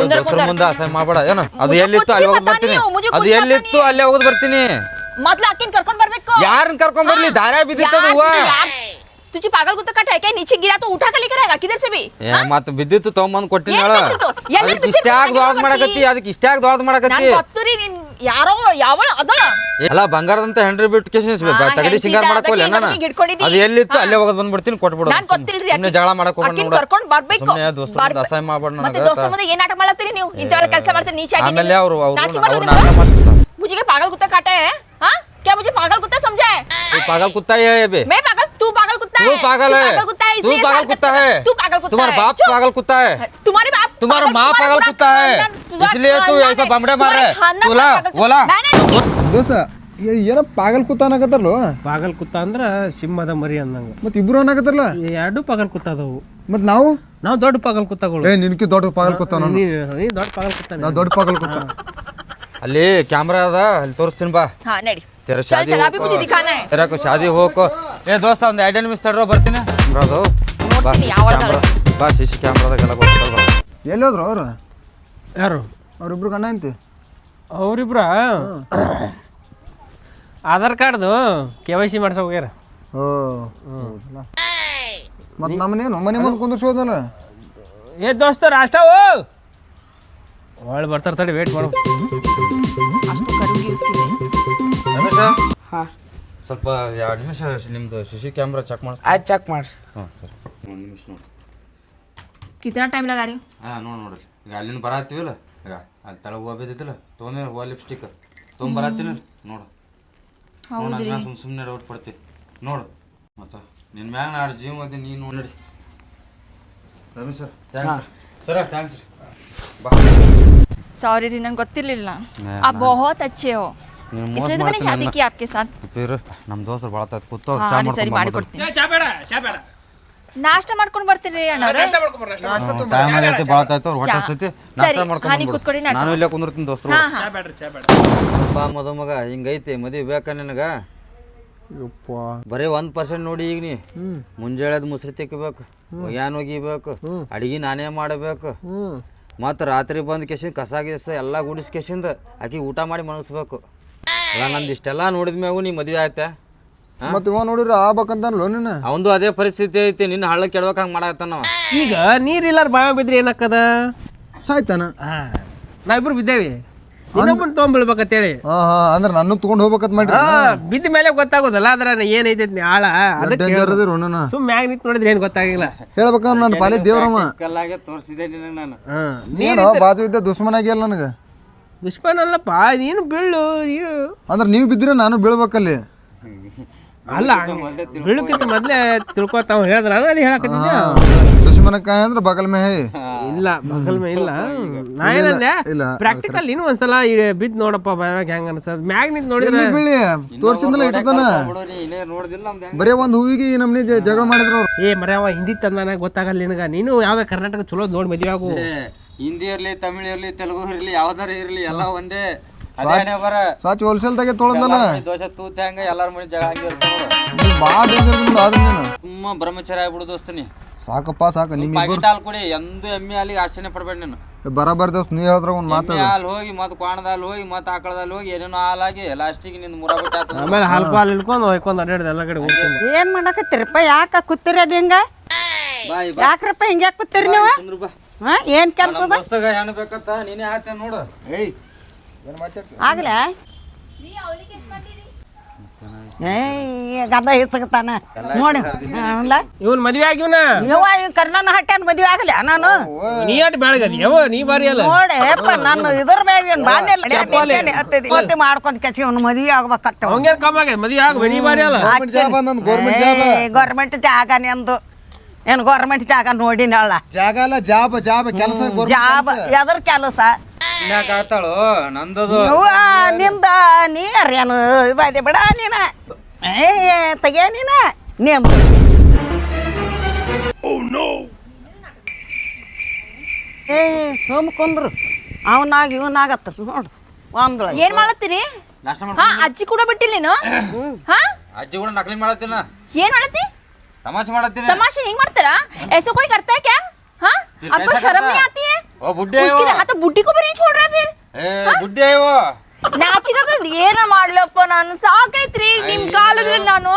B: ಮುಂದೆ ಅಸಹ್ಯ ಮಾಡಬೇಡ. ಏನೋ? ಅದು ಎಲ್ಲಿತ್ತು ಅಲ್ಲಿ ಹೋಗಿ ಬರ್ತೀನಿ? ಅದು ಎಲ್ಲಿತ್ತು ಅಲ್ಲೇ ಹೋಗಿ ಬರ್ತೀನಿ?
D: ಮೊದ್ಲು ಅಕ್ಕಿನ ಕರ್ಕೊಂಡ್ ಬರ್ಬೇಕು.
B: ಯಾರನ್ನ ಕರ್ಕೊಂಡ್ ಬರ್ಲಿ? ದಾರ ಬಿದ್ದಿತ್ತದ
D: ತುಚಿ ಪಾಗಲ್ ಗುತ್ತ ಕಟ್ಟ ಯಾಕೆ? ನೀಚೆ ಗಿರ ತು ಉಠಾ ಕಲಿ ಕರಾಗ ಅಕ್ಕಿದರ್
B: ಸಬಿ ಮತ್ತ ಬಿದ್ದಿತ್ತು ತಗೊಂಬಂದ್ ಕೊಟ್ಟಿನ ಅದಕ್ಕೆ ಇಷ್ಟ್ಯಾಗ ದೊಡ್ಡ ಮಾಡಕತ್ತಿ ಅದಕ್ಕೆ ಇಷ್ಟ್ಯಾಗ ದೊಡ್ಡ ಮಾಡಕತ್ತಿ.
D: ಗೊತ್ತರಿ ನಿನ್ ಯಾರೋ ಯಾವ ಅದಳ.
B: ಎಲ್ಲ ಬಂಗಾರದಂತ ಹೆಂಡ್ರಿ ಬಿಟ್
D: ಕೇಸಸ್
B: ತಗಡಿ ಸಿಂಗಾರ ಮಾಡಕ್
D: ಹೋಗ್ಲಿ
B: ನಾನು ಅದು ಎಲ್ಲಿತ್ತು? ಅಲ್ಲೇ ಹೋಗೋದು ಬಂದ್ಬಿಡ್ತೀನಿ ಕೊಟ್ಬಿಡು.
D: ನಾನು ಗೊತ್ತಿಲ್ಲ
B: ರೀ
D: ಅಕ್ಕಿ
B: ಜಗಳ ಮಾಡಕ್ ಹೋಗ್ಬೇಡ
D: ಕರ್ಕೊಂಡು ಬರ್ಬೇಕು. ದೋಸ್ತ
B: ಅಸಹಾಯ ಮಾಡಬೇಡ ನನಗೆ ಮತ್ತೆ
D: ದೋಸ್ತರ ಮುಂದೆ ಏನು ನಾಟಕ ಮಾಡ್ತೀರಿ ನೀವು? ಇಂಥವೆಲ್ಲ ಕೆಲಸ ಮಾಡ್ತೀರಿ ನೀಚಾಗಿ
B: ಆಮೇಲೆ ಅವರು ಅವರು
D: ನಾಚಿಕೆ
B: ಮಾಡ್ತಾರೆ?
D: ಮುಜಿಗೆ
B: ಪಾಗಲ್
D: ಗುತ್ತ
B: ಕಾಟೆ
D: मुझे क्या पागल कुत्ता काटा है हाँ क्या मुझे पागल कुत्ता समझा है
B: तू पागल कुत्ता है ये बे
D: मैं पागल तू पागल कुत्ता
B: तू
D: है
B: पागल
D: तू
B: है
D: पागल कुत्ता है
B: तू
D: इसलिए
B: पागल
D: साथ
B: कुत्ता
D: करता
B: है
D: तू पागल कुत्ता
B: तुम्हारा
D: है
B: बाप
D: चुप।
B: पागल कुत्ता है
D: तुम्हारे बाप
B: तुम्हारा
D: पागल-
B: माँ
D: तुम्हारा
B: पागल
D: पूरा
B: कुत्ता है
D: खानदान- तुम्हारा
B: इसलिए तू
D: खानदान
B: ऐसा
D: है।
B: बमड़े मार रहा है
D: तुम्हारा खानदान
B: बोला
D: पागल-
B: बोला
D: मैंने
C: ದೋಸ್ತ ಏ- ಏನೋ ಪಾಗಲ್ ಕೂತ ಅನ್ನಕತ್ತಾರಲ್ಲ
A: ಪಾಗಲ್ ಕುತ್ತ ಅಂದ್ರ ಸಿಂಹದ ಮರಿ ಅಂದಂಗ
C: ಮತ್ತೆ ಇಬ್ರು ಅನ್ನಕತ್ತಾರಲ್ಲ
A: ಎರಡು ಪಾಗಲ್ ಕುತ್ತ ಅದಾವು
C: ಮತ್ತೆ ನಾವು
A: ನಾವು ದೊಡ್ಡ ಪಾಗಲ್ ಕುತ್ತಗಳು
C: ಏ ನಿನ್ಕಿ ದೊಡ್ಡ ಪಾಗಲ್ ಕೂತ ನಾನು
A: ನೀ ನೀ ದೊಡ್ಡ ಪಾಗಲ್ ಕುತ್ತ
C: ನಾ ದೊಡ್ಡ ಪಾಗಲ್ ಕೂತ
B: ಅಲ್ಲಿ ಕ್ಯಾಮ್ರಾ ಅದ ಅಲ್ಲಿ ತೋರಿಸ್ತೀನಿ ಬಾ
D: हाँ नड़ी
B: तेरा
D: चल
B: शादी
D: चल
B: हो
D: अभी मुझे दिखाना है
B: तेरा को शादी ಹೋಗೋ ಏ ದೋಸ್ತ ಒಂದು ಎರಡು ನಿಮಿಷ ತಡ್ರೋ ಬರ್ತೀನಿ ಬರೋದು ಬಾ
D: ನೋಡ್ತೀನಿ ಯಾವಾಗ
B: ಬಾ ಸಿ ಸಿ ಕ್ಯಾಮ್ರಾದಾಗೆಲ್ಲ ಗೊತ್ತಲ್ಲ
C: ಎಲ್ಲಿ ಹೋದ್ರು ಅವ್ರು
A: ಯಾರು
C: ಅವ್ರಿಬ್ರು ಗಂಡ ಅಂತಿ
A: ಅವ್ರಿಬ್ರ ಆಧಾರ್ ಕಾರ್ಡ್ದು ಕೆ ವೈ ಸಿ ಮಾಡ್ಸ ಹೋಗ್ಯಾರ
C: ಓ ಮತ್ತೆ ನಮ್ಮನೇನು ಮನೆ ಮುಂದೆ ಕುಂದಿರ್ಸೋದಲ್ಲ
A: ಏ ದೋಸ್ತ ರಾಷ್ಟ್ರವು ಒಳ್ಳೆ ಬರ್ತಾರ ತಡಿ ವೇಟ್ ಮಾಡು
D: आज तो करूंगी उसकी मैं
B: ಸ್ವಲ್ಪ ಎರಡು ನಿಮಿಷ ನಿಮ್ದು ಸಿ ಸಿ ಕ್ಯಾಮ್ರಾ ಚೆಕ್ ಮಾಡಿ
E: ಆಯ್ತು ಚೆಕ್ ಮಾಡಿರಿ.
B: ಹಾಂ ಸರ್. ಒಂದು ನಿಮಿಷ ನೋಡಿ.
D: ಕಿತ್ನ ಟೈಮ್ ಲಗ ರೀ?
B: ಹಾಂ ನೋಡಿ ನೋಡಿರಿ ಈಗ ಅಲ್ಲಿಂದ ಬರತ್ತೀವಲ್ಲ? ಈಗ ಅಲ್ಲಿ ತಳ ಹೂವು ಬಿದ್ದಿತ್ತಲ್ಲ ತೊಗೊಂಡಿರ ಹೂವು ಲಿಪ್ಸ್ಟಿಕ್ ತೊಗೊಂಡ್ ಬರತ್ತೀನಿ ನೋಡು. ನೋಡಿ ನಾನು ಸುಮ್ಮ ಸುಮ್ಮನೆ ಡೌಟ್ ಪಡ್ತಿ. ನೋಡು. ಮತ್ತೆ ನಿನ್ನ ಮ್ಯಾಗ ನಾಡು ಜೀವ ಮತ್ತೆ ನೀನು ನೋಡಿ. Ramesh sir thanks sir. Sir thanks ರೀ. ಬಾ.
D: ಸಾರಿ ರೀ ನಂಗೆ ಗೊತ್ತಿರಲಿಲ್ಲ.
B: ಆ
D: ಬಹುತ್ ಅಚ್ಚೆ अच्छे हो
B: ನೀವು
D: इसलिए तो मैंने शादी की आपके साथ
B: ಪೀರು ನಮ್ಮ ದೋಸ್ತರು ಭಾಳ ತಾತ್ ಕೂತು
D: ಹಾ,
B: ಚಾ
D: ಸರಿ
B: ಮಾಡ್ಕೊಂಡು
D: ಮಾಡಿ
B: ಬಂದ್ಬಿಡು.
D: ಕೊಡ್ತೀನಿ
A: ಚಾ ಬೇಡ ಚಾ ಬೇಡ
D: ನಾಷ್ಟ ಮಾಡ್ಕೊಂಡು ಬರ್ತೀರಿ ಅಣ್ಣವ್ರೆ
B: ಟೈಮ್ ಆಗೈತಿ ಭಾಳ ತಾಯ್ತು ಹೊಟ್ಟೆ
D: ಚಾ.
B: ಹಸ್ತೈತಿ
D: ಸರಿ,
B: ನಾಷ್ಟ
D: ಹಾ,
B: ಮಾಡ್ಕೊಂಡು
D: ನೀವು ಕೂತ್ಕೊಳ್ಳಿ, ನಾಷ್ಟ
B: ನಾನು ಇಲ್ಲೇ ಕುಂದಿರ್ತೀನಿ ದೋಸ್ತರು
D: ಹಾ ಹಾ
A: ಚಾ ಬೇಡ್ರಿ ಚಾ ಬೇಡ
B: ಬಾ ಮದುಮಗ ಹಿಂಗೈತಿ ಮದುವೆ ಬೇಕಾ ನಿನಗ
C: ಯಪ್ಪ
B: ಬರೀ ಒಂದ್ ಪರ್ಸೆಂಟ್ ನೋಡಿ ಈಗ ನೀ ಮುಂಜಾಳೆದ್ ಮುಸ್ರಿ ತಿಕ್ಕಬೇಕು ಒಗ್ಯಾನ್ ಒಗಿಬೇಕು ಅಡಿಗೆ ನಾನೇ ಮಾಡಬೇಕು
C: ಹ್ಞೂ
B: ಮತ್ತು ರಾತ್ರಿ ಬಂದ್ ಕೆಸಿಂದ ಕಸ ಗಿಸ ಎಲ್ಲ ಗುಡಿಸ್ ಕೆಸಿಂದ ಆಕಿ ಊಟ ಮಾಡಿ ಮನಸ್ಬೇಕು ಅಲ್ಲ ನಂದು ಇಷ್ಟೆಲ್ಲ ನೋಡಿದ ಮ್ಯಾಗು ನೀ ಮದುವೆ ಆಯ್ತಾ?
C: ಮತ್ತೆ ಇವ ನೋಡಿದ್ರೆ ಆಗ್ಬೇಕಂತ ನಿನ್ನ?
B: ಅವಂದು ಅದೇ ಪರಿಸ್ಥಿತಿ ಐತಿ ನಿನ್ನ ಹಳ್ಳ ಕೆಡ್ಬೇಕ ಹಂಗೆ ಮಾಡತ್ತಾನವ
A: ಈಗ ನೀರಿಲ್ಲಾರ ಬಾವ ಬಿದ್ರಿ ಏನಾಕದ
C: ಸಾಯ್ತಾನ?
A: ಹಾ. ನಾವಿಬ್ರು ಬಿದ್ದೇವಿ. ಇನ್ನೊಬ್ಬನ್ ತೊಗೊಂಡ್ಬೀಳ್ಬೇಕಂತೇಳಿ
C: ಹಾ ಹಾ ಅಂದ್ರೆ ನನ್ನ ತಗೊಂಡ್ ಹೋಗ್ಬೇಕಂತ ಮಾಡ್ರಿ
A: ಬಿದ್ದ ಮೇಲೆ ಗೊತ್ತಾಗೋದಲ್ಲ ಅದ್ರ ಏನೈತೈತಿ ಆಳ.
C: ಡೇಂಜರ್ ಅದಿರು
A: ಸುಮ್ ಮ್ಯಾಗ ನಿಂತ್ ನೋಡಿದ್ರೆ ಏನ್ ಗೊತ್ತಾಗಿಲ್ಲ.
C: ಹೇಳ್ಬೇಕಂದ್ರೆ ನನ್ನ ಪಾಲಿ ದೇವ್ರಮ್ಮ.
B: ಕಲ್ಲಾಗೆ ತೋರಿಸಿದೆ ನಿನಗೆ ನಾನು.
C: ನೀನು ಬಾಜು ಇದ್ದ ದುಶ್ಮನಾಗಿಲ್ಲ ನನಗೆ.
A: ದುಷ್ಮನ್ ಅಲ್ಲಪ್ಪ ನೀನು ಬೀಳು ನೀನು.
C: ಅಂದ್ರೆ ನೀವು ಬಿದ್ದರೆ ನಾನು ಬೀಳ್ಬೇಕಲ್ಲಿ.
A: ಅಲ್ಲ ಬೀಳಕ್ಕಿಂತ ಮೊದಲೇ ತಿಳ್ಕೊತಾವ ಹೇಳಿದ್ರ ಅದ ಹೇಳಕತ್ತಿದ್ದ
C: ದುಶ್ಮನ ಕಾಯ ಅಂದ್ರೆ ಬಗಲ್ ಮೇ ಹೈ
A: ಇಲ್ಲ ಬಗಲ್ ಮೇ ಇಲ್ಲ. ನಾ ಏನಂದೆ
C: ಇಲ್ಲ.
A: ಪ್ರಾಕ್ಟಿಕಲ್ ಇನ್ನು ಒಂದ್ಸಲ ಬಿದ್ದು ನೋಡಪ್ಪ ಬಾಯಾಗ ಹೆಂಗ ಅನ್ಸದ್ ಮ್ಯಾಗ ನಿಂತ್ ನೋಡಿದ್ರೆ
C: ಎಲ್ಲಿ ಬೀಳಿ ತೋರ್ಸಿಂದಲ್ಲ ಇಟ್ಟತಾನ
B: ಇನ್ನೇ ನೋಡಿದಿಲ್ಲ ನಮ್ದು
C: ಬರೀ ಒಂದು ಹೂವಿಗೆ ಈ ನಮ್ನಿ ಜ- ಜಗಳ ಮಾಡಿದ್ರು ಅವ್ರು.
A: ಏ ಮರ ಅವ ಹಿಂದಿ ತಂದಾನ ಗೊತ್ತಾಗಲ್ಲ ನಿನಗ. ನೀನು ಯಾವ್ದ ಕರ್ನಾಟಕ ಚಲೋ ನೋಡಿ ಮದ್ವೆ ಆಗು.
B: ಹಿಂದಿ ಇರ್ಲಿ ತಮಿಳ್ ಇರ್ಲಿ ತೆಲುಗು ಇರ್ಲಿ ಯಾವ್ದಾರ ಇರ್ಲಿ ಎಲ್ಲ ಒಂದೇ. ಅದೇ ಹಣೆ ಬರ.
C: ಸ್ವಚ್ಛ ಹೋಲ್ಸೇಲ್ದಾಗೆ ತೊಳೆದಲ್ಲ?
B: ದೋಷ ತೂತ ಹೆಂಗ ಎಲ್ಲಾರ ಮನೆ ಜಗಳ ಹಂಗೆ ಇರ್ತಾವ
C: ನೀ ಭಾಳ ಡೇಂಜರ್ ಆದ್ರೆ ನೀನು.
B: ಸುಮ್ಮ ಬ್ರಹ್ಮಚಾರಿ ಆಗ್ಬಿಡು ದೋಸ್ತ ನೀ.
C: ಸಾಕಪ್ಪ ಸಾಕು.
B: ನಿಮ್ಮ ಹಾಲು ಕುಡಿ ಎಂದು ಎಮ್ಮೆ ಹಾಲಿಗೆ ಆಶ್ಚರ್ಯ ಪಡ್ಬೇಡ ನೀನು.
C: ಬರಬರ್ ದೋಸ್ತ ನೀ ಹೇಳಿದ್ರ ಒಂದು ಮಾತು
B: ಎಮ್ಮೆ ಹಾಲು ಹೋಗಿ ಮತ್ತೆ ಕ್ವಾಣದಲ್ಲಿ ಹೋಗಿ ಮತ್ತೆ ಆಕಳದಲ್ಲಿ ಹೋಗಿ ಏನೇನೋ ಹಾಲಾಗಿ ಲಾಸ್ಟಿಗೆ ನಿಂದು ಮುರ ಬಿಟ್ಟು ಆಮೇಲೆ
A: ಆಮೇಲೆ ಹಾಲು ಇಳ್ಕೊಂಡು ಹೊಯ್ಕೊಂಡು ಅಡ್ಡಾಡ್ದು ಎಲ್ಲ ಕಡೆ ಹೋಗ್ತೀನಿ.
E: ಏನ್ ಮಾಡಕತ್ತೀರಪ್ಪ? ಯಾಕ ಕೂತಿರೋದು ಹಿಂಗ?
B: ಬಾಯ್
E: ಯಾಕ್ರಪ್ಪ ಹಿಂಗ ಕೂತಿರಿ ನೀವು?
B: ಕುಂದ್ರು ಬಾ.
E: ಹಾ? ಏನ್ ಕೆಲಸ
B: ಅದ? ದೋಸ್ತಗ ಹೆಣ್ಣು ಬೇಕಂತ ನೀನೇ ಹಾಕ್ತೇನೆ ನೋಡು.
C: ಏಯ್ ಏನು ಮಾತಾಡ್ತಿ?
E: ಆಗ್ಲೇ? ಏಯ್ ಗದ್ದ ಹಿಸಕತಾನ ನೋಡಿ. ಅಲ್ಲ
A: ಇವನ್ ಮದ್ವೆ ಆಗಿವ್ನ?
E: ಯವ್ವ ಇವ್ ಕರ್ನಾನ ಹಟ್ಯಾನ ಮದ್ವೆ ಆಗಲಿ ನಾನು.
A: ನೀ ಅಟ್ ಬೆಳಗದಿ? ಯಾವ ನೀ ಬಾರಿ ಅಲ್ಲ.
E: ನೋಡಿ ಯಪ್ಪ ನಾನು ಇದ್ರ ಮ್ಯಾಗ ಏನ್ ಬಾಂಧೆ ಮತ್ತೆ ಮಾಡ್ಕೊಂಡ್ ಕೆಸಿ ಅವ್ನು ಮದ್ವೆ ಆಗ್ಬೇಕತ್ತ
A: ಅವಂಗೇನ್ ಕಮ್ಮಿ ಆಗ್ಯದ ಮದ್ವೆ ಆಗ ನೀ ಬಾರಿ ಅಲ್ಲ.
C: ಗೌರ್ಮೆಂಟ್ ಜಾಗನೆ ಅಂದ್
E: ಏನ್ ಗೌರ್ಮೆಂಟ್ ಜಾಗ ನೋಡಿನಲ್ಲ.
C: ಜಾಗ ಅಲ್ಲ ಜಾಬ್ ಜಾಬ್ ಕೆಲಸ
E: ಜಾಬ್ ಎದ್ರ ಕೆಲಸ.
B: ಯಾಕ ಆತಾಳು? ನಂದದು.
E: ಅವ್ವ ನಿಂದ ನೀ ಅರ್ಯಾನು ಇದಾಯ್ತು ಬಿಡ ನೀನ. ಏ ತೆಗಿಯ ನೀನ. ನಿಂದ. ಏ ಸೋಮ ಕುಂದ್ರು. ಅವನಾಗ ಇವನಾಗತ್ತ ನೋಡು. ಒಂದೊಳ
D: ಏನ್ ಮಾಡತ್ತೀರಿ? ಹಾ ಅಜ್ಜಿ ಕೂಡ ಬಿಟ್ಟಿಲ್ಲ ನೀನು? ಹಾ?
B: ಅಜ್ಜಿ ಕೂಡ ನಕಲಿ ಮಾಡತ್ತೀನ
D: ಏನ್ ಮಾಡತ್ತಿ?
B: ತಮಾಷೆ ಮಾಡತ್ತೀನಿ
D: ತಮಾಷೆ ಹಿಂಗ್ ಮಾಡ್ತಾರ? ಎಸಕೋಯ್ ಕರ್ತಾಯ್ಕ ಹಾ? ಅಪ್ಪ ಶರಮಿ ಆತಿ
B: फिर
D: आपको
B: कैसा
D: शर्म
B: करता
D: नहीं
B: है?
D: आती है
B: ಓ ಬುಡ್ಡಿ
D: उसकी हाँ तो बुड्ढी को भी नहीं छोड़ रहा फिर
B: ಏ ಬುಡ್ಡಿ ಅಯ್ಯೋ
D: ನಾಚಿಕ ಏನ ಮಾಡ್ಲಪ್ಪ ನಾನು ಸಾಕೈತ್ರಿ ನಿಮ್ ಕಾಲದಲ್ಲಿ ನಾನು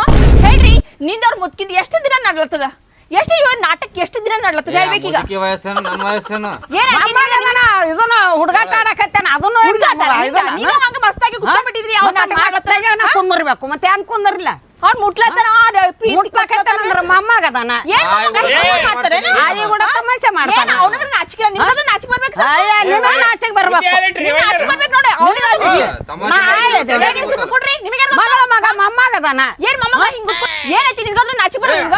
D: ಹೇಳ್ರಿ ನಿಂದವ್ರ ಮುತ್ಕಿಂದ ಎಷ್ಟು ದಿನ ನಡ್ಲತ್ತದ ಎಷ್ಟು ಇವ ನಾಟಕ ಎಷ್ಟು ದಿನ ನಡ್ಲತ್ತದ ಹೇಳ್ಬೇಕೀಗ
B: ಮುದುಕಿ ವಯಸ್ಸೇನು ನನ್ನ ವಯಸ್ಸೇನು
D: ಏನಾಯ್ತು ನಿನಗೆ?
E: ಇದನ್ನ ಹುಡುಗಾಟ ಆಡಕತ್ತೇನ ಅದನ್ನು
D: ಹುಡ್ಗಾಟ? ನೀವ- ನೀವ ಹಂಗ ಮಸ್ತಾಗಿ ಕುತ್ಕೊಂಡ್ಬಿಟ್ಟಿದ್ರಿ ಅವ್ನ ನಾಟಕ ಮಾಡ್ಲತ್ತಾಗ
E: ಕುಂದರ್ಬೇಕು ಮತ್ತೆ ಹೆಂಗ್ ಕುಂದರ್ಲ
D: ಅವ್ನ್ ಮುಟ್ಲತ್ತಾನ? ಆ ಪ್ರೀತಿ
E: ಮುಟ್ಬೇಕಂದ್ರ ಮೊಮ್ಮಗದಾನ
D: ಏನ್ ಮಾಡ್ತಾರೇನು?
E: ಕೂಡ ತಮಾಷೆ ಮಾಡ್ತಾನ.
D: ನಾಚಿಕೆ ನಿಮ್ಗೆ ನಾಚಿಕೆ ಬರ್ಬೇಕು ಸರ್.
E: ಅಯ್ಯ ಬರ್ಬೇಕು.
D: ನಾಚಿಕೆ ಬರ್ಬೇಕು ನೋಡಿ ಅವ್ನಿಗೆ ಕೊಡ್ರಿ ನಿಮಗೆ
E: ಮಗಳ ಮಗ
D: ಏನ್ ಮೊಮ್ಮಗ ಹಿಂಗ ಕೂತ್ಕೊ- ಏನೈತಿ ನಿನ್ಗಾದ್ರೂ ನಾಚಿಕೆ ಬರೋ ಹಿಂಗ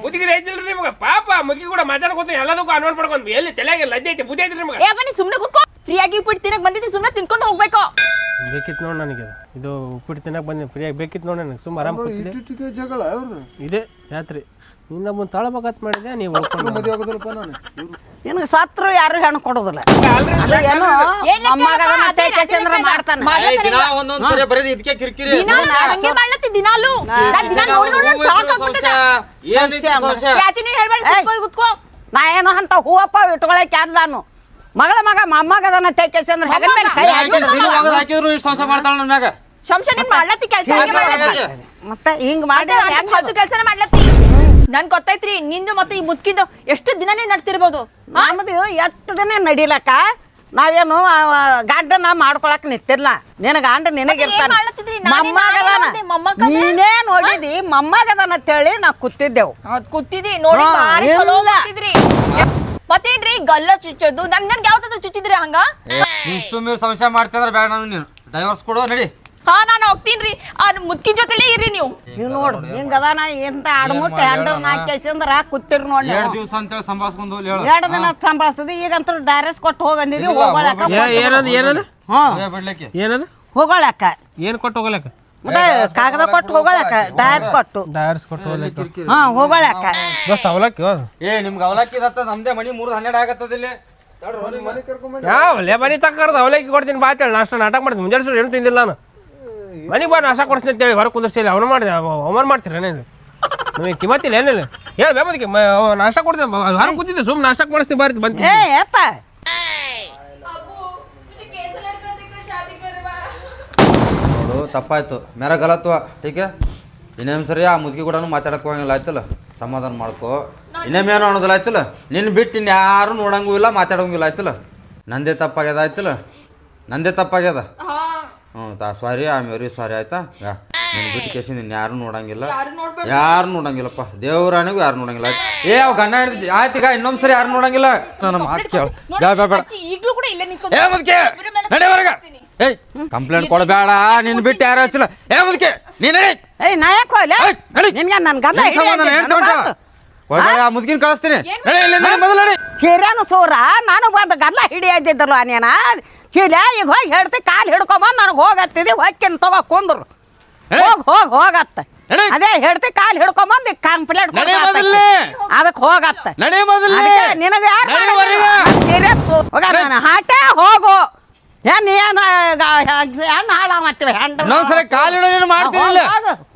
A: ಮುದುಕಿದ ಐತಿಲ್ರಿ ನಿಮ್ಗೆ? ಪಾಪ ಮುದುಕಿ ಕೂಡ ಮಾತಾಡ್ಕೊತ ಎಲ್ಲದಕ್ಕೂ ಅನ್ವರ್ ಪಡ್ಕೊಂಡ್ ಎಲ್ಲಿ ತಲೆಗೆ ಲಜ್ಜೆ ಐತಿ ಬುದ್ಧಿ ಐತಿ ನಿಮ್ಗೆ?
D: ಏ ಬನ್ನಿ ಸುಮ್ನೆ ಕುತ್ಕೋ. ಫ್ರೀ ಆಗಿ ಉಪ್ಪಿಟ್ಟು ತಿನ್ನಕ್ ಬಂದಿದ್ದಿ ಸುಮ್ನೆ ತಿನ್ಕೊಂಡು ಹೋಗ್ಬೇಕು.
A: ಬೇಕಿತ್ತು ನೋಡಿ ನನಗೆ. ಇದು ಉಪ್ಪಿಟ್ಟು ತಿನ್ನಕ್ಕೆ ಬಂದಿನಿ ಫ್ರೀಯಾಗಿ ಬೇಕಿತ್ತು ನೋಡಿ ನನಗೆ. ಸುಮ್ಮ ಆರಾಮ್ ಕೂತಿದ್ದೆ.
C: ಇಟ್ಟಿಗೆ ಜಗಳ ಅವ್ರದ್ದು
A: ಇದೆ ಜಾತ್ರೆ. ನಿನ್ನ ತಳಬೇಕಂತ ಮಾಡಿದೆ ನೀವು ನಿನ್ಗೆ
C: ಮದುವೆ ಆಗೋದಿಲ್ಲಪ್ಪ ನಾನು? ಇವ್ರು
E: ನಿನಗೆ ಸತ್ರು ಯಾರು ಹೆಣ್ಣು ಕೊಡೋದಿಲ್ಲ. ಅದು ಏನೋ ಮಾಡ್ತಾನ.
D: ಮಾಡ್-
B: ಏ, ದಿನಾ ಒಂದೊಂದ್ ಸರಿ ಬರೀ ಇದಕ್ಕೆ ಕಿರಿಕಿರಿ
D: ದಿನಾಲು ಹಂಗೆ ಮಾಡ್ಲತ್ತಿ ದಿನಾಲು. ನಾನ್ ದಿನ ನೋಡಿ ನೋಡಿ ನಂಗ್ ಸಾಕಾಗ್ಬಿಟ್ಟದ
B: ಏನೈತಿ ಸಂಶಯ.
D: ಯಾಚಿ ನೀ ಹೇಳ್ಬೇಡ ಸುಮ್ನೆ ಕುತ್ಕೋ.
E: ನಾ ಏನೋ ಅಂತ ಹೂವಪ್ಪ ಇಟ್ಕೊಳಕ್ ಯಾರು ನಾನು? ಮಗಳ ಮಗ ಮೊಮ್ಮಗದನ್ನ ತೇಕೇಸಂದ್ರ ಹೆಗಲ ಮೇಲೆ ಕೈ ಹಾಕಿದ್ರು
B: ಹಾಕಿದ್ರು ಇಷ್ಟು ಸಂಶಯ ಮಾಡ್ತಾಳ ನನ್ನ ಮ್ಯಾಗ.
D: ಶಂಶ ನೀನ್ ಮಾಡ್ಲತ್ತಿ ಕೆಲಸ
E: ಮತ್ತೆ ಹಿಂಗ್ ಮಾಡಿ
D: ಅಂತ ಹೊತ್ತು ಕೆಲಸನ ಮಾಡ್ಲತ್ತಿ. ನನ್ ಗೊತ್ತೈತ್ರಿ ನಿಂದು ಮತ್ತೆ ಈ ಮುದ್ಕಿಂದು ಎಷ್ಟು ದಿನನೇ ನಡ್ತಿರ್ಬೋದು?
E: ನಮ್ದು ಎಷ್ಟು ದಿನ ನಡಿಲಕ್ಕ? ನಾವೇನು ಗಂಡನ ಮಾಡ್ಕೊಳಕ್ ನಿಂತಿರ್ಲ. ನಿನ ಗಂಡ
D: ನಿನಗೆ? ನಾನೇ-
E: ಮೊಮ್ಮಗದಾನ
D: ನೋಡ್ದೆ,
E: ಮೊಮ್ಮಗದಾನ ಅಂತೇಳಿ ನಾ ಕೂತಿದ್ದೆವು.
D: ಅದ್ ಕೂತಿದ್ರಿ ನೋಡಿ ಚಲೋ. ಕೂತಿದ್ರಿ ಮತ್ತೇನ್ರಿ ಗಲ್ಲ ಚುಚ್ಚೋದು? ನನ್ ನನ್ಗೆ ಯಾವ್ದಾದ್ರು ಚುಚ್ಚಿದ್ರಿ ಹಂಗ?
B: ಇಷ್ಟು ಮೀರ್ ಸಂಶಯ ಮಾಡ್ತಿದ್ರೆ ಬೇಡ ನಾನು ನೀನು. ಡೈವರ್ಸ್ ಕೊಡು ನಡಿ.
D: ಹಾ ನಾನು ಹೋಗ್ತೀನ್ರಿ. ಆ ಮುದ್ಕಿನ ಜೊತೆಲೇ ಇರ್ರಿ ನೀವು.
E: ನೀವು ನೋಡು ನಾ ಎಂತ ಆಡ್ಮುಟ್ಟ ಹ್ಯಾಂಡಲ್ ನಾ ಕೆಲ್ಸಂದ್ರ ಕುತ್ತಿರ್ ನೋಡಿ
B: ಎರಡು ದಿವಸ ಅಂತೇಳಿ ಸಂಭಾಸ್ಕೊಂಡು ಹೋಗ್ಲಿ ಹೇಳು.
E: ಎರಡು ದಿನ ಸಂಭಾಳಿಸ್ತದೆ ಈಗಂತೂ ಡೈರೆಸ್ ಕೊಟ್ಟು ಹೋಗಂದಿದ್ವಿ ಹೋಗೋಳಕ್ಕ
A: ಏನದು ಏನದು?
B: ಹಾ. ಬಿಡ್ಲಿಕ್ಕೆ.
A: ಏನದು?
E: ಹೋಗೋಳಕ್ಕ.
A: ಏನ್ ಕೊಟ್ಟು ಹೋಗಲಕ್ಕ
E: ಕಾಗದ ಕೊಟ್ಟು ಹೋಗೋಳಕ್ಕ ಡಯರ್ಸ್ ಕೊಟ್ಟು.
A: ಡೈರ್ಸ್ ಕೊಟ್ಟು ಹೋಗ್ಲಿಕ್ಕೆ.
E: ಹಾ ಹೋಗೋಳಕ್ಕ
A: ದೋಸ್ತ ಅವಲಕ್ಕಿ
B: ಏ ನಿಮ್ಗೆ ಅವಲಕ್ಕಿ ಇರತ್ತ ನಮ್ದೇ ಮನಿ ಮೂರು ಹನ್ನೆರಡು ಆಗತ್ತದ ಇಲ್ಲಿ.
A: ಯಾವ ಮನೆ ತಕ್ಕರ್ದು ಅವಲಕ್ಕಿ ಕೊಡ್ತೀನಿ ಬಾ ಹೇಳಿ ನಾಷ್ಟ ನಾಟಕ ಮಾಡ್ತೀನಿ. ಮುಂಜಾನೆ ಏನು ತಿಂದಿಲ್ಲ ನಾನು. ಮನೆಗೆ ಬಾ ನಾಷ್ಟ ಕೊಡಿಸ್ತೀನಿ ಅಂತೇಳಿ. ಹೊರಗೆ ಕುಂದಿರ್ಸ್ತೀನಿ ಅವನು ಮಾಡಿದೆ ಅವಮಾನ ಮಾಡ್ತೀರ ಏನೇನು ನಿಮಗೆ ಕಿಮ್ಮತ್ತಿಲ್ಲ ಏನಿಲ್ಲ ಹೇಳಿ ಬೇಮದಕ್ಕೆ ನಾಷ್ಟ ಕೊಡ್ತೀನಿ. ಹೊರಗೆ ಕೂತಿದ್ದೆ ಸುಮ್ಮನೆ ನಾಷ್ಟ ಮಾಡಿಸ್ತೀನಿ ಬಾರಿ ಬಂತೀನಿ
E: ಏ ಯಪ್ಪ.
B: ತಪ್ಪಾಯ್ತು. ಮೇರ ಗಲತ್ವ ಟೀಕೆ ಇನ್ನೇನು ಸರಿ ಆ ಮುದುಕಿ ಕೂಡ ಮಾತಾಡಕ್ ಹೋಗಂಗಿಲ್ಲ ಆಯ್ತಲ್ಲ? ಸಮಾಧಾನ ಮಾಡ್ಕೋ. ಇನ್ನೇಮೇನು ಅನ್ನೋದಿಲ್ಲ ಆಯ್ತಲ್ಲ? ನಿನ್ನ ಬಿಟ್ಟು ಇನ್ನು ಯಾರು ನೋಡಂಗೂ ಇಲ್ಲ ಮಾತಾಡಂಗಿಲ್ಲ ಆಯ್ತಲ್ಲ? ನಂದೇ ತಪ್ಪಾಗ್ಯದ ಆಯ್ತಲ್ಲ? ನಂದೇ ತಪ್ಪಾಗ್ಯದ? ಹ್ಞೂ ತಾ ಸಾರಿ ಐ ವೆರಿ ಸಾರಿ ಆಯ್ತಾ? ಯಾ ನಿನ್ನ ಬಿಟ್ಟು ಕೇಸಿ ನಿನ್ನ ಯಾರು ನೋಡಂಗಿಲ್ಲ. ಯಾರು ನೋಡಂಗಿಲ್ಲಪ್ಪ. ದೇವ್ರಾಣಿಗೂ ಯಾರು ನೋಡಂಗಿಲ್ಲ. ಆಯ್ತು ಏ ಅವ್ ಗಂಡ ಹಿಡಿದ್ ಆಯ್ತು ಈಗ ಇನ್ನೊಂದ್ ಸರಿ ಯಾರು ನೋಡಂಗಿಲ್ಲ. ನನ್ನ ಮಾತು ಕೇಳ. ಬೇಡ ಬೇಡ
D: ಈಗಲೂ ಕೂಡ ಇಲ್ಲೇ ನಿಂತ್ಕೊಂಡು
B: ಏ ಮುದ್ಕೆ ನಡಿ ಹೊರಗ. ಏಯ್ ಕಂಪ್ಲೇಂಟ್ ಕೊಡಬೇಡ ನಿನ್ ಬಿಟ್ಟು ಯಾರು ಹಚ್ಚಿಲ್ಲ. ಏ ಮುದ್ಕೆ ನೀನ್
E: ಏಯ್ ನಾ ಯಾಕೆ ಹೋಗ್ಲಿ?
B: ಏಯ್, ನಡಿ.
E: ನಿನ್ಗೆ ನನ್ ಗಂಧ
B: ನಿನ್ ಸಂಬಂಧ? ಒಳಗಡೆ ಆ ಮುದ್ಕಿನ ಕಳಿಸ್ತೀನಿ. ನಡಿ ಇಲ್ಲಿಂದ ನಡಿ, ಮೊದಲು
E: ಸೀರ್ಯಾನು ಸೂರ. ನಾನು ಬಂದು ಹಿಡಿ ಹಿಡಿಯದಿದ್ದಲ್ಲ ನೀನ? ಚೀಲ ಈಗ ಹೋಗಿ ಹೇಳ್ತಿ ಕಾಲು ಹಿಡ್ಕೊಂಬಂದು ನನಗೆ ಹೋಗತ್ತಿದಿ ಹೊಕ್ಕಿನ ತಗೋ ಕುಂದ್ರು.
B: ಏ?
E: ಹೋಗ್ ಹೋಗ್ ಹೋಗತ್ತ
B: ನಡಿ.
E: ಅದೇ ಹೇಳ್ತಿ ಕಾಲು ಹಿಡ್ಕೊಂಬಂದು ಕಂಪ್ಲೇಂಟ್
B: ನಡಿ ಮೊದಲೇ.
E: ಅದಕ್ಕೆ ಹೋಗತ್ತ
B: ನಡಿ ಮೊದಲು
E: ಅದಕ್ಕೆ ನಿನಗೆ ಯಾರು
B: ನಡಿ.
E: ಸೀರ್ಯಾನ್ ಹೋಗ ನಾನು ಹಾಟ ಹೋಗು. ಏನ್ ಏನು ಹೆಣ್ಣು
B: ಹಾಳ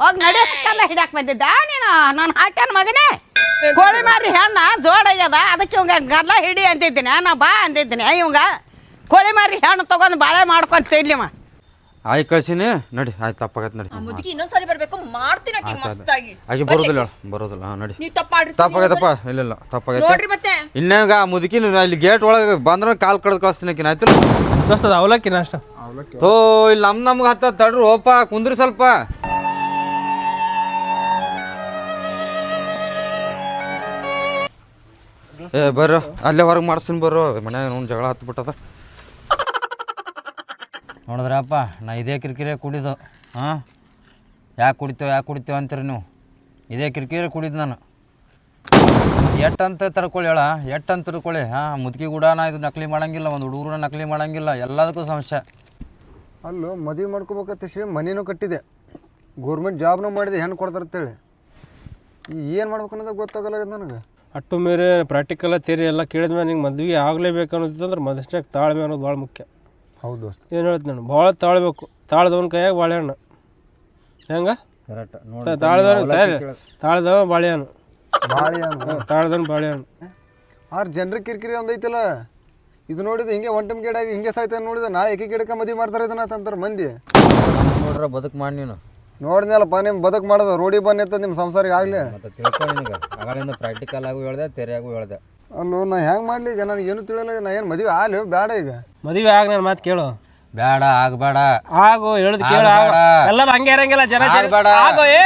E: ಹೋಗಿ ನಡಿ ಹಿಡ್ಯಾಕ್ ಬಂದಿದ್ದ. ನೀನು ನಾನು ಹಾಟ್ಯಾನ ಮಗನೇ. ಕೋಳಿ ಮಾರಿ ಹೆಣ್ಣ ಜೋಡಾಗ್ಯದ ಅದಕ್ಕೆ ಇವಂಗ ಗಲ್ಲ ಹಿಡಿ ಅಂತಿದ್ದೀನಿ ನಾ ಬಾ ಅಂತಿದ್ದೀನಿ ಇವಂಗ ಕೋಳಿ ಮಾರಿ ಹೆಣ್ಣು ತಗೊಂಡು ಬಾಳೆ ಮಾಡ್ಕೊಂತ ಇಲ್ಲಿವ
B: ಆಯ್ ಕಳ್ಸಿನಿ. ನೋಡಿ ಆಯ್ತು ತಪ್ಪಾಗತ್ತೆ ನಡಿ.
D: ಮುದುಕಿ ಇನ್ನೊಂದ್ಸರಿ ಬರ್ಬೇಕು. ಮಾಡ್ತೀನಿ ಆಕಿ ಮಸ್ತಾಗಿ.
B: ಬರೋದಿಲ್ಲ ಬರೋದಿಲ್ಲ. ಹಾಂ ನಡಿ.
D: ನೀವ್
B: ತಪ್ಪಾಗೈತಪ್ಪ? ಇಲ್ಲ ಇಲ್ಲ. ತಪ್ಪಾಗೈತೆ.
D: ನೋಡ್ರಿ ಮತ್ತೆ.
B: ಇನ್ನೇಗ ಮುದುಕಿನ ಇಲ್ಲಿ ಗೇಟ್ ಒಳಗೆ ಬಂದ್ರೆ ಕಾಲು ಕಡ್ದು ಕಳಿಸ್ತೀನಿ ಆಯ್ತು
A: ದೋಸ್ತ ಅದು ಅವಲಕ್ಕಿ ನಾಷ್ಟ?
B: ತೋ ಇಲ್ಲಿ ನಮ್ ನಮ್ಗೆ ಹತ್ತ ತಡ್ರಿ ಓಪ ಕುಂದ್ರಿ ಸ್ವಲ್ಪ. ಏ ಬರ್ರೋ ಅಲ್ಲೇ ಹೊರಗೆ ಮಾಡಿಸ್ತೀನಿ ಬರ್ರೋ. ಮನ್ಯಾಗ ನೋಡಿ ಜಗಳ ಹತ್ಬಿಟ್ಟದ ನೋಡಿದ್ರಪ್ಪ ನಾ ಇದೇ ಕಿರಿಕಿರಿ ಕುಡಿದು ಹಾಂ? ಯಾಕೆ ಕುಡಿತೇವೆ ಯಾಕೆ ಕುಡಿತೇವೆ ಅಂತೀರಿ ನೀವು? ಇದೇ ಕಿರಿಕಿರಿ ಕುಡಿದು ನಾನು. ಎಟ್ಟಂತ ತರ್ಕೊಳ್ಳಿ ಹೇಳ ಎಟ್ಟಂತ ತರ್ಕೊಳ್ಳಿ ಹಾಂ ಮುದುಕಿ ಕೂಡ ನಾ ಇದು ನಕಲಿ ಮಾಡಂಗಿಲ್ಲ ಒಂದು ಹುಡುಗರ ನಕಲಿ ಮಾಡಂಗಿಲ್ಲ ಎಲ್ಲದಕ್ಕೂ ಸಮಸ್ಯೆ
C: ಅಲ್ಲೂ ಮದುವೆ ಮಾಡ್ಕೋಬೇಕಂತ ಶ್ರೀ ಮನೇನೂ ಕಟ್ಟಿದೆ. ಗೌರ್ಮೆಂಟ್ ಜಾಬ್ನೂ ಮಾಡಿದೆ ಹೆಣ್ಣು ಕೊಡ್ತಾರೆ ಅಂತೇಳಿ. ಏನು ಮಾಡ್ಬೇಕು ಅನ್ನೋದು ಗೊತ್ತಾಗಲ್ಲ ನನಗೆ.
A: ಅಟ್ಟು ಮೇರೆ ಪ್ರಾಕ್ಟಿಕಲ್ ಥಿಯರಿ ಎಲ್ಲ ಕೇಳಿದ ಮೇಲೆ ನಿಂಗೆ ಮದುವೆ ಆಗಲೇಬೇಕು ಅನ್ನೋದಿತ್ತಂದ್ರೆ ಮನುಷ್ಯನಾಗ ತಾಳ್ಮೆ ಅನ್ನೋದು ಭಾಳ ಮುಖ್ಯ.
C: ಹೌದು ದೋಸ್ತ.
A: ಏನು ಹೇಳ್ತೀನಿ ನಾನು? ಭಾಳ ತಾಳ್ಬೇಕು. ತಾಳ್ದವನ ಕೈಯಾಗ ಬಾಳೆಹಣ್ಣು ಹೆಂಗ?
B: ಕರೆಕ್ಟ್
A: ತಾಳ್ದವ ತಾಳ್ದವ ಬಾಳೆಹಣ್ಣು
C: ಭಾಳ
A: ಹ್ಮ್, ತಾಳ್ದವನ ಬಾಳೆಹಣ್ಣು.
C: ಆರು ಜನರ ಕಿರಿಕಿರಿ ಒಂದೈತಿಲ್ಲ. ಇದು ನೋಡಿದ ಹಿಂಗೆ ಒನ್ ಟೈಮ್ ಗಿಡಾಗಿ ಹಿಂಗೆ ಸಾಯ್ತಾನೆ ನೋಡಿದ ನಾಳೆ ಏಕೆ ಗಿಡಕ್ಕೆ ಮದುವೆ ಮಾಡ್ತಾರೆ ಇದನ್ನ ಅಂತಾರೆ ಮಂದಿ.
B: ನೋಡ್ರ ಬದುಕು ಮಾಡಿ ನೀನು.
C: ನೋಡಿದ್ನಲ್ಲಪ್ಪ ನಿಮ್ಮ ಬದುಕು ಮಾಡೋದು ರೋಡಿ ಬನ್ನಿ ಅಂತ ನಿಮ್ಮ ಸಂಸಾರಿಗೆ ಆಗಲಿ.
B: ಮತ್ತೆ ತಿಳ್ಕೊ ನಿನಗೆ. ಅಗಳಿಂದ ಪ್ರಾಕ್ಟಿಕಲ್ ಆಗು ಹೇಳ್ದೆ ತೆರೆಯಾಗೂ ಹೇಳ್ದೆ.
C: ಅಲ್ಲೋ ನಾ ಹೆಂಗೆ ಮಾಡಲಿ ಈಗ? ನನಗೆ ಏನು ತಿಳಿಯಲ್ಲ ನಾ ಏನು ಮದುವೆ ಆಗ್ಲಿ ಬೇಡ ಈಗ.
A: ಮದುವೆ ಆಗ ನನ್ನ ಮಾತು ಕೇಳು.
B: ಬೇಡ ಆಗಬೇಡ.
A: ಆಗು ಹೇಳುದು ಕೇಳು
B: ಆಗ್ಬೇಡ.
A: ಎಲ್ಲರೂ ಹಂಗೆ ಇರಂಗಿಲ್ಲ ಜನ ಜನ-
B: ಆಗ್ಬೇಡ.
A: ಆಗು ಏ